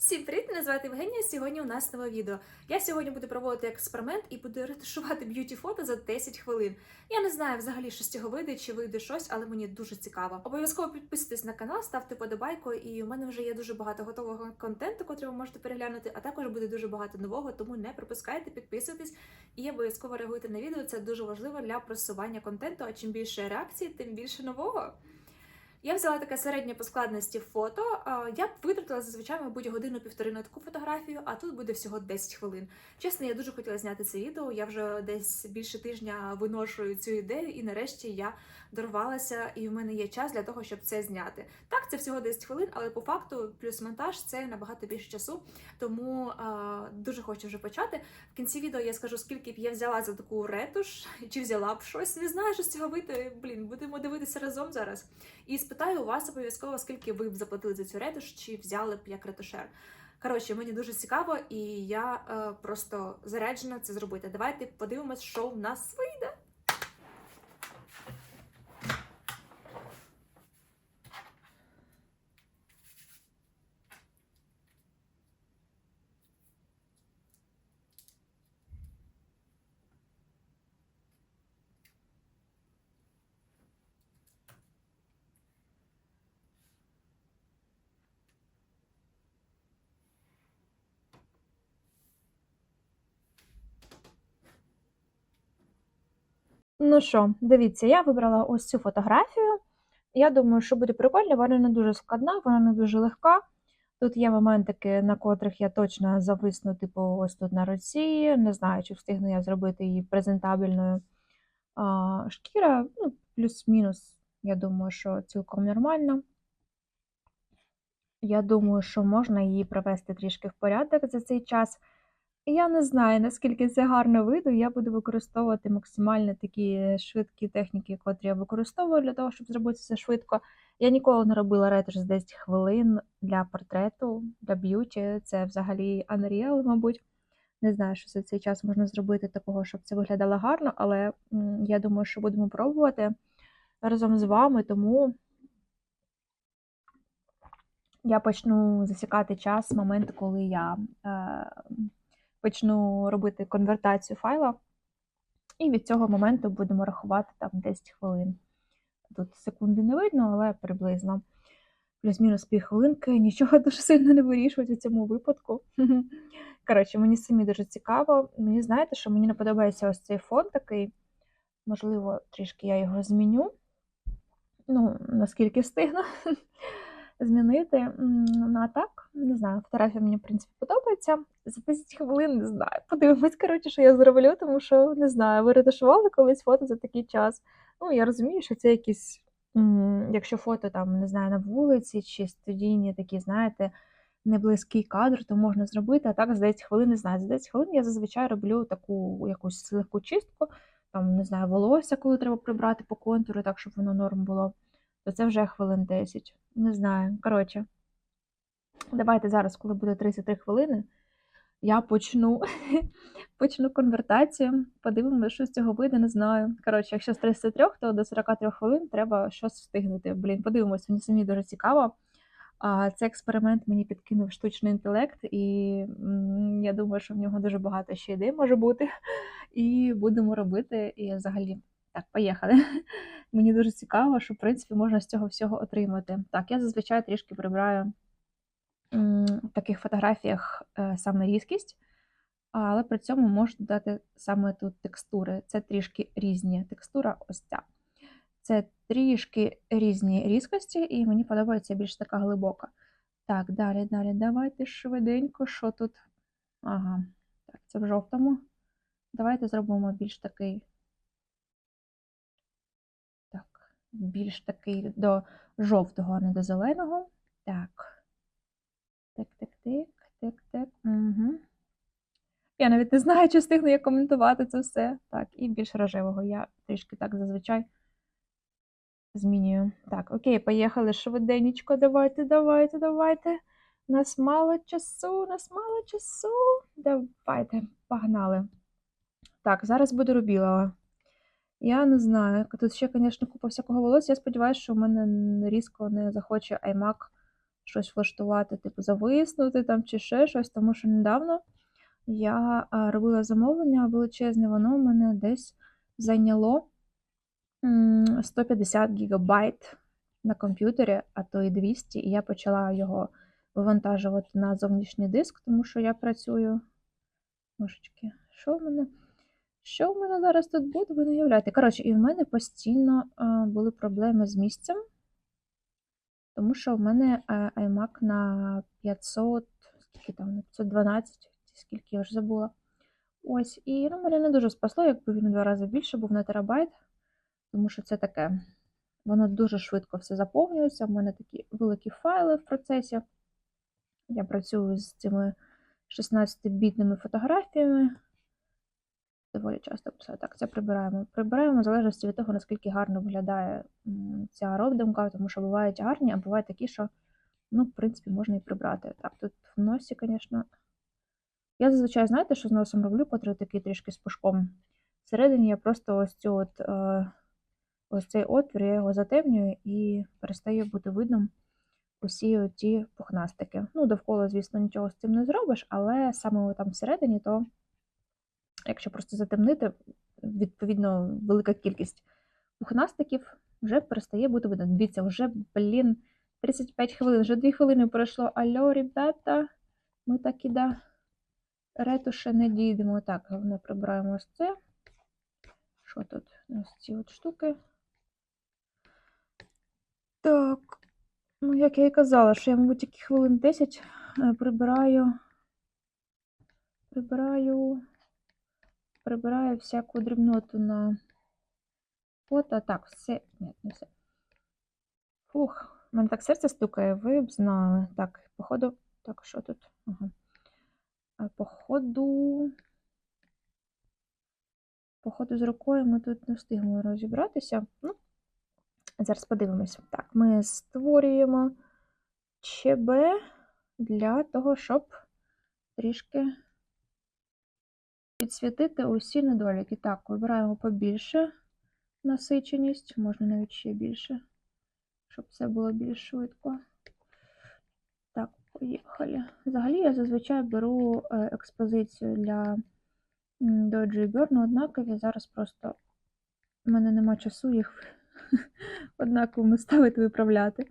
Всім привіт! Мене звати Євгенія. Сьогодні у нас нове відео. Я сьогодні буду проводити експеримент і буду ретушувати б'юті фото за 10 хвилин. Я не знаю взагалі, що з цього вийде, чи вийде щось, але мені дуже цікаво. Обов'язково підписуйтесь на канал, ставте подобайку, і у мене вже є дуже багато готового контенту, котрий ви можете переглянути, а також буде дуже багато нового, тому не пропускайте, підписуйтесь і обов'язково реагуйте на відео. Це дуже важливо для просування контенту. А чим більше реакцій, тим більше нового. Я взяла таке середнє по складності фото. Я б витратила зазвичай, мабуть, годину-півтори на таку фотографію, а тут буде всього 10 хвилин. Чесно, я дуже хотіла зняти це відео. Я вже десь більше тижня виношую цю ідею, і нарешті я дорвалася, і в мене є час для того, щоб це зняти. Так, це всього 10 хвилин, але по факту, плюс монтаж це набагато більше часу. Тому а, дуже хочу вже почати. В кінці відео я скажу, скільки б я взяла за таку ретуш, чи взяла б щось. Не знаю, що з цього вийти. Блін, будемо дивитися разом зараз. І спитаю у вас обов'язково, скільки ви б заплатили за цю ретуш, чи взяли б як ретушер. Коротше, мені дуже цікаво, і я е, просто заряджена це зробити. Давайте подивимось, що в нас вийде. Ну що, дивіться, я вибрала ось цю фотографію. Я думаю, що буде прикольно, вона не дуже складна, вона не дуже легка. Тут є моментики, на котрих я точно зависну, типу, ось тут на руці. Не знаю, чи встигну я зробити її презентабельною. А, шкіра, ну, плюс-мінус, я думаю, що цілком нормально. Я думаю, що можна її привести трішки в порядок за цей час. Я не знаю, наскільки це гарно вийде. Я буду використовувати максимально такі швидкі техніки, котрі я використовую для того, щоб зробити це швидко. Я ніколи не робила ретуш з 10 хвилин для портрету, для б'юті. Це взагалі Unreal, мабуть. Не знаю, що за цей час можна зробити такого, щоб це виглядало гарно, але я думаю, що будемо пробувати разом з вами, тому я почну засікати час з моменту, коли я е, почну робити конвертацію файла, і від цього моменту будемо рахувати там 10 хвилин. Тут секунди не видно, але приблизно плюс-мінус півхвилинки, нічого дуже сильно не вирішують у цьому випадку. Коротше, мені самі дуже цікаво. Мені знаєте, що мені не подобається ось цей фон такий. Можливо, трішки я його зміню. Ну, наскільки встигну змінити. Ну, а так, не знаю, фотографія мені, в принципі, подобається. За 10 хвилин не знаю. Подивимось, коротше, що я зроблю, тому що не знаю, ви ретушували колись фото за такий час. Ну, я розумію, що це якісь, якщо фото там, не знаю, на вулиці чи студійні такі, знаєте, неблизький кадр, то можна зробити, а так за 10 хвилин не знаю. За 10 хвилин я зазвичай роблю таку якусь легку чистку, там, не знаю, волосся, коли треба прибрати по контуру, так, щоб воно норм було, то це вже хвилин 10. Не знаю. Коротше, давайте зараз, коли буде 33 хвилини, я почну, почну конвертацію. Подивимося, що з цього вийде, не знаю. Коротше, якщо з 33, то до 43 хвилин треба щось встигнути. Блін, подивимось, мені самі дуже цікаво. А цей експеримент мені підкинув штучний інтелект, і я думаю, що в нього дуже багато ще ідей може бути. І будемо робити. І взагалі, так, поїхали. Мені дуже цікаво, що в принципі можна з цього всього отримати. Так, я зазвичай трішки прибираю в таких фотографіях е, саме різкість, але при цьому можу додати саме тут текстури. Це трішки різні текстура, ось ця. Це трішки різні різкості, і мені подобається більш така глибока. Так, далі, далі, давайте швиденько, що тут. Ага, так, це в жовтому. Давайте зробимо більш такий. Більш такий до жовтого, а не до зеленого. Так. Так, так, так, так, так. Угу. Я навіть не знаю, чи встигну я коментувати це все. Так, і більш рожевого я трішки так зазвичай змінюю. Так, окей, поїхали швиденечко. Давайте, давайте, давайте. У нас мало часу, у нас мало часу. Давайте, погнали. Так, зараз буде рубілова. Я не знаю. Тут ще, звісно, купа всякого волосся. Я сподіваюся, що в мене різко не захоче iMac щось влаштувати, типу зависнути там чи ще щось, тому що недавно я робила замовлення величезне, воно у мене десь зайняло 150 гігабайт на комп'ютері, а то і 200, і я почала його вивантажувати на зовнішній диск, тому що я працюю. Божечки, що в мене? Що в мене зараз тут буде, ви не уявляєте. Коротше, і в мене постійно а, були проблеми з місцем, тому що в мене а, iMac на 500, скільки там, на 512, скільки я вже забула. Ось, і ну, мене не дуже спасло, якби він в два рази більше був на терабайт, тому що це таке, воно дуже швидко все заповнюється. В мене такі великі файли в процесі. Я працюю з цими 16-бітними фотографіями. Доволі часто писати. Так, це прибираємо. Прибираємо в залежності від того, наскільки гарно виглядає ця родимка, тому що бувають гарні, а бувають такі, що, ну, в принципі, можна і прибрати. Так, тут в носі, звісно. Я зазвичай, знаєте, що з носом роблю, котрий такий трішки з пушком. Всередині я просто ось цю от, е, ось цей отвір, я його затемнюю і перестає бути видно усі ті пухнастики. Ну, довкола, звісно, нічого з цим не зробиш, але саме там всередині, то якщо просто затемнити, відповідно, велика кількість пухнастиків вже перестає бути видно. Дивіться, вже, блін, 35 хвилин, вже 2 хвилини пройшло. Алло, ребята, ми так і до ретуші не дійдемо. Так, головне прибираємо ось це. Що тут? Ось ці от штуки. Так, ну, як я і казала, що я, мабуть, тільки хвилин 10 е, прибираю. Прибираю. Прибираю всяку дрібноту на фото. Так, все. Ні, не все. Фух, в мене так серце стукає, ви б знали. Так, походу. Так, що тут? Ага. Походу. Походу, з рукою ми тут не встигли розібратися. Ну, зараз подивимося. Так, ми створюємо ЧБ для того, щоб трішки підсвітити усі недоліки. Так, вибираємо побільше насиченість, можна навіть ще більше, щоб все було більш швидко. Так, поїхали. Взагалі я зазвичай беру е, експозицію для і Burn однакові. Зараз просто в мене нема часу їх однаково ставити, виправляти.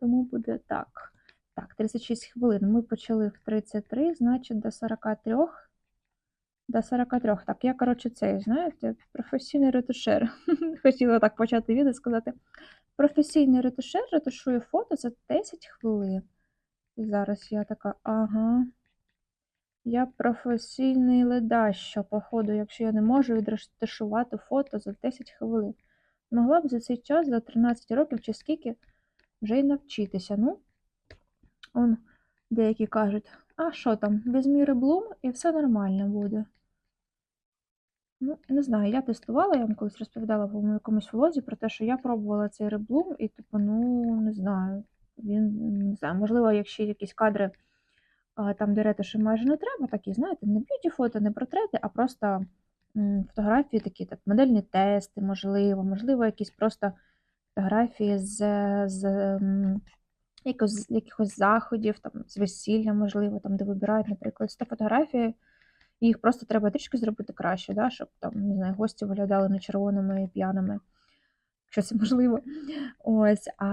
Тому буде так. Так, 36 хвилин. Ми почали в 33, значить до 43. До 43. Так, я, коротше, цей, знаєте, професійний ретушер. Хотіла так почати відео сказати. Професійний ретушер ретушує фото за 10 хвилин. І зараз я така, ага. Я професійний ледач, що, походу, якщо я не можу відретушувати фото за 10 хвилин. Могла б за цей час, за 13 років чи скільки, вже й навчитися. Ну, он деякі кажуть, а що там, візьмі реблум і все нормально буде. Ну, не знаю, я тестувала, я вам колись розповідала в якомусь влозі про те, що я пробувала цей реблум, і, типу, ну, не знаю, він, не знаю, можливо, якщо якісь кадри там, де ретуші майже не треба, такі, знаєте, не б'юті фото, не портрети, а просто фотографії такі, так, модельні тести, можливо, можливо, якісь просто фотографії з, з м, якось, якихось заходів, там, з весілля, можливо, там, де вибирають, наприклад, 100 фотографій, і їх просто треба трішки зробити краще, да, щоб там, не знаю, гості виглядали не червоними і п'яними, якщо це можливо. Ось, а,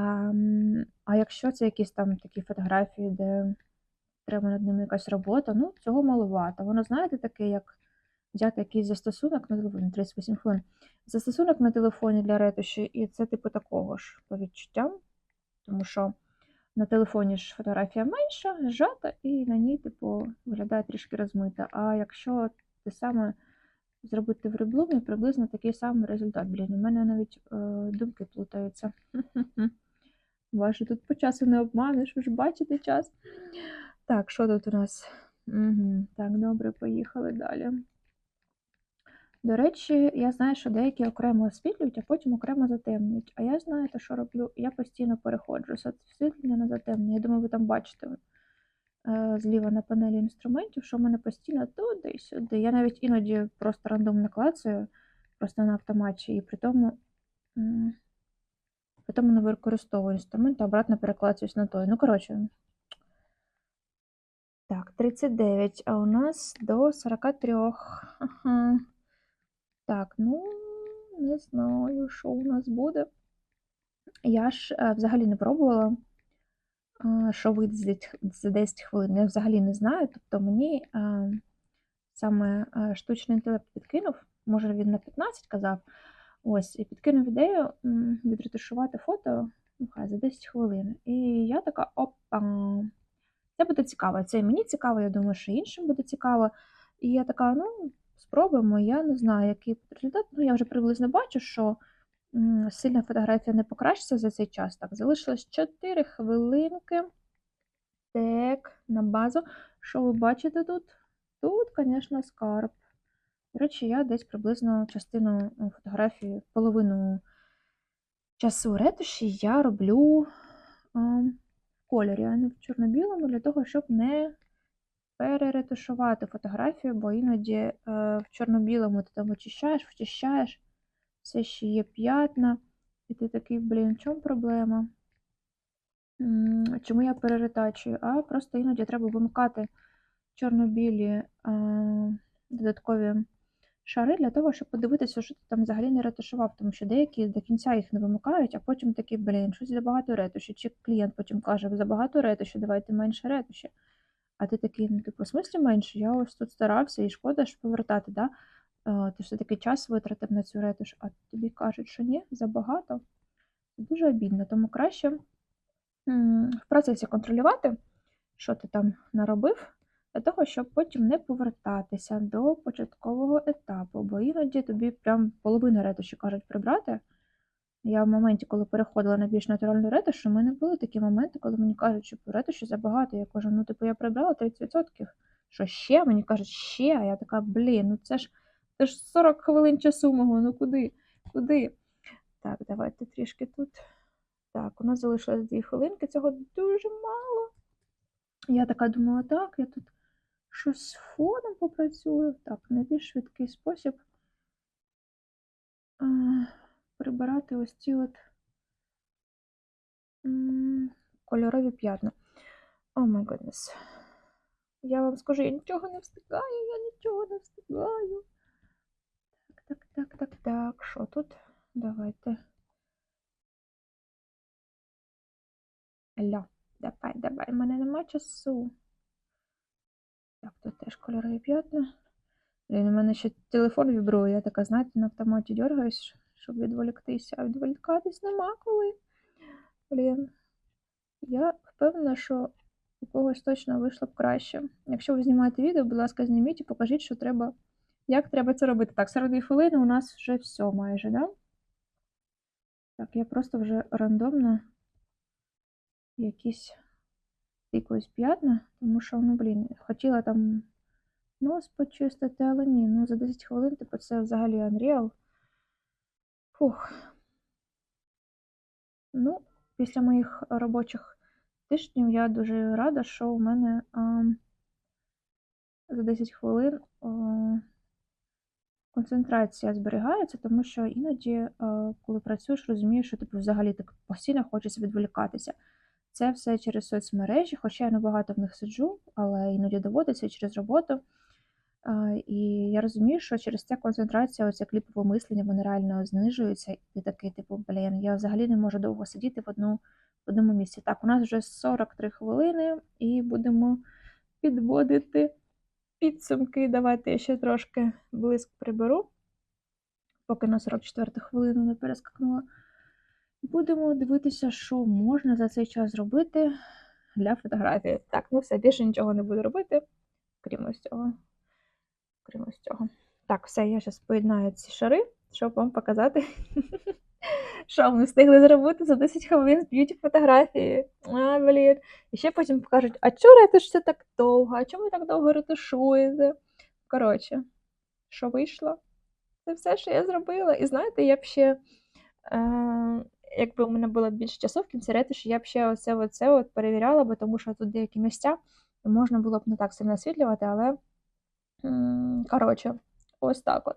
а якщо це якісь там такі фотографії, де треба над ними якась робота, ну, цього маловато. Воно, знаєте, таке, як взяти якийсь застосунок на телефоні, 38 хвилин, застосунок на телефоні для ретуші, і це, типу, такого ж по відчуттям, тому що на телефоні ж фотографія менша, зжата, і на ній, типу, виглядає трішки розмита. А якщо те саме зробити в реблумі, приблизно такий самий результат. Блін, у мене навіть е, думки плутаються. Ваше тут по часу не обманеш, ви ж бачите час. Так, що тут у нас? Угу. Так, добре, поїхали далі. До речі, я знаю, що деякі окремо освітлюють, а потім окремо затемнюють. А я знаєте, що роблю? Я постійно переходжу з освітлення на затемнення. Я думаю, ви там бачите е, зліва на панелі інструментів, що в мене постійно туди і сюди. Я навіть іноді просто рандомно клацаю, просто на автоматі, і при тому, м, Потім не використовую інструмент, а обратно перекладаюсь на той. Ну, коротше. Так, 39, а у нас до 43. Ага. Так, ну, не знаю, що у нас буде. Я ж е, взагалі не пробувала, е, що вийде за 10 хвилин. Я взагалі не знаю. Тобто мені е, саме е, штучний інтелект підкинув, може він на 15 казав, ось, і підкинув ідею відретушувати фото ну, хай, за 10 хвилин. І я така, опа, це буде цікаво. Це і мені цікаво, я думаю, що іншим буде цікаво. І я така, ну, спробуємо. Я не знаю, який результат. Ну, я вже приблизно бачу, що м, сильно фотографія не покращиться за цей час. Так, залишилось 4 хвилинки. Так, на базу. Що ви бачите тут? Тут, звісно, скарб. До речі, я десь приблизно частину ну, фотографії, половину часу ретуші я роблю в кольорі, а не в чорно-білому, для того, щоб не переретушувати фотографію, бо іноді е, в чорно-білому ти там очищаєш, вчищаєш, все ще є п'ятна, і ти такий, блін, в чому проблема? Чому я переретачую? А просто іноді треба вимикати чорно-білі е, додаткові шари для того, щоб подивитися, що ти там взагалі не ретушував, тому що деякі до кінця їх не вимикають, а потім такі, блін, щось забагато ретуші. Чи клієнт потім каже, забагато ретуші, давайте менше ретуші. А ти такий, ну типу, в смислі менше? Я ось тут старався і шкода ж повертати, да? Е, Ти все-таки час витратив на цю ретуш, а тобі кажуть, що ні, забагато. Це дуже обідно, тому краще в процесі контролювати, що ти там наробив, для того, щоб потім не повертатися до початкового етапу, бо іноді тобі прям половину ретуші кажуть прибрати. Я в моменті, коли переходила на більш натуральну ретуш, у мене були такі моменти, коли мені кажуть, що ретуші забагато. Я кажу, ну типу я прибрала 30%. Що ще? Мені кажуть, ще. А я така, блін, ну це ж це ж 40 хвилин часу мого, ну куди? Куди? Так, давайте трішки тут. Так, у нас залишилось 2 хвилинки, цього дуже мало. Я така думала, так, я тут щось з фоном попрацюю. Так, найбільш швидкий спосіб прибирати ось ці от кольорові п'ятна. О май годнес. Я вам скажу, я нічого не встигаю, я нічого не встигаю. Так, так, так, так, так. Що тут? Давайте. Алло, давай, давай, в мене нема часу. Так, тут теж кольорові п'ятна. Блін, у мене ще телефон вібрує, я така, знаєте, на автоматі дергаюсь, щоб відволіктися, а відволікатись нема коли. Блін. Я впевнена, що у когось точно вийшло б краще. Якщо ви знімаєте відео, будь ласка, зніміть і покажіть, що треба, як треба це робити. Так, 42 хвилини у нас вже все майже, да? Так, я просто вже рандомно якісь тикаюсь п'ятна, тому що, ну, блін, хотіла там нос почистити, але ні, ну за 10 хвилин, типу, це взагалі Unreal. Фух. Ну, після моїх робочих тижнів я дуже рада, що у мене а, за 10 хвилин а, концентрація зберігається, тому що іноді, а, коли працюєш, розумієш, що типу, взагалі так постійно хочеться відволікатися. Це все через соцмережі, хоча я небагато в них сиджу, але іноді доводиться через роботу. І я розумію, що через це концентрація, оце кліпове мислення, воно реально знижується. І ти такий, типу, блін, я взагалі не можу довго сидіти в одну, в одному місці. Так, у нас вже 43 хвилини, і будемо підводити підсумки. Давайте я ще трошки блиск приберу, поки на 44 хвилину не перескакнула. Будемо дивитися, що можна за цей час зробити для фотографії. Так, ну все, більше нічого не буду робити, крім ось цього. Крім ось цього. Так, все, я зараз поєднаю ці шари, щоб вам показати, що ми встигли зробити за 10 хвилин з б'юті фотографії. А, блін. І ще потім покажуть, а чого ретушиться так довго? А чому ви так довго ретушуєте? Коротше, що вийшло? Це все, що я зробила. І знаєте, я б ще. Е, якби у мене було більше часу в кінці ретуші, я б ще оце, оце от перевіряла, бо тому що тут деякі місця можна було б не так сильно освітлювати, але коротше, ось так от.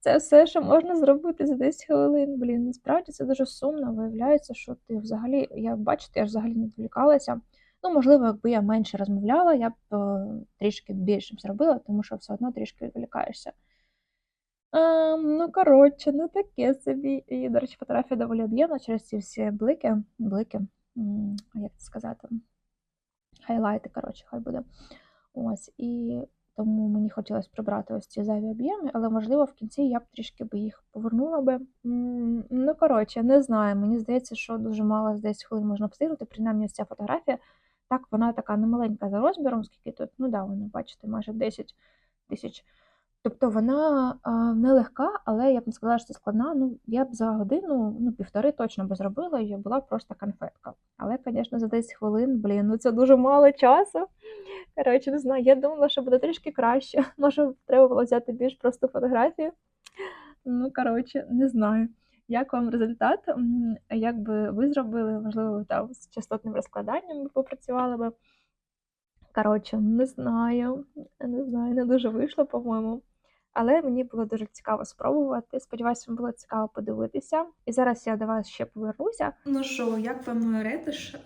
Це все, що можна зробити за 10 хвилин. Блін, насправді це дуже сумно. Виявляється, що ти взагалі, я бачите, я ж взагалі не відволікалася. Ну, можливо, якби я менше розмовляла, я б е, трішки більше б зробила, тому що все одно трішки відволікаєшся. Ем, ну, коротше, ну таке собі. І, до речі, фотографія доволі об'ємна через ці всі блики, блики, як це сказати, хайлайти, коротше, хай буде. Ось, і тому мені хотілося прибрати ось ці зайві об'єми, але, можливо, в кінці я б трішки би їх повернула би. Ну, коротше, не знаю. Мені здається, що дуже мало з 10 хвилин можна встигнути. Принаймні, ось ця фотографія. Так, вона така немаленька за розміром, скільки тут, ну да, вона, бачите, майже 10 тисяч. Тобто вона а, нелегка, але я б не сказала, що це складна. Ну, я б за годину, ну, півтори точно би зробила, і була просто конфетка. Але, звісно, за 10 хвилин, блін, ну це дуже мало часу. Коротше, не знаю, я думала, що буде трішки краще. Може, треба було взяти більш просту фотографію. Ну, коротше, не знаю. Як вам результат? Як би ви зробили, можливо, там з частотним розкладанням ви попрацювали би. Коротше, не знаю, не знаю, не дуже вийшло, по-моєму. Але мені було дуже цікаво спробувати. Сподіваюся, вам було цікаво подивитися. І зараз я до вас ще повернуся. Ну що, як вам ретиш?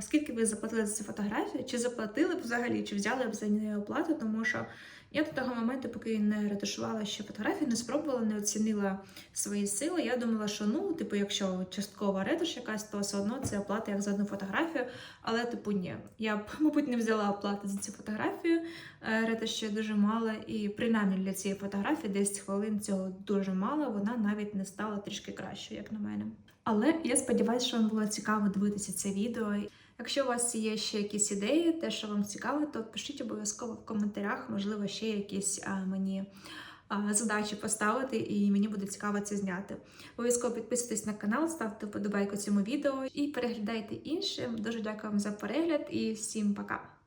Скільки ви заплатили за цю фотографію? Чи заплатили б взагалі, чи взяли б за неї оплату? Тому що я до того моменту, поки не ретушувала ще фотографію, не спробувала, не оцінила свої сили. Я думала, що ну, типу, якщо часткова ретуш якась, то все одно це оплата як за одну фотографію. Але, типу, ні. Я б, мабуть, не взяла оплати за цю фотографію. Е, Ретуш ще дуже мало, і принаймні для цієї фотографії 10 хвилин цього дуже мало. Вона навіть не стала трішки кращою, як на мене. Але я сподіваюся, що вам було цікаво дивитися це відео. Якщо у вас є ще якісь ідеї, те, що вам цікаво, то пишіть обов'язково в коментарях, можливо, ще якісь а, мені а, задачі поставити, і мені буде цікаво це зняти. Обов'язково підписуйтесь на канал, ставте вподобайку цьому відео і переглядайте іншим. Дуже дякую вам за перегляд і всім пока!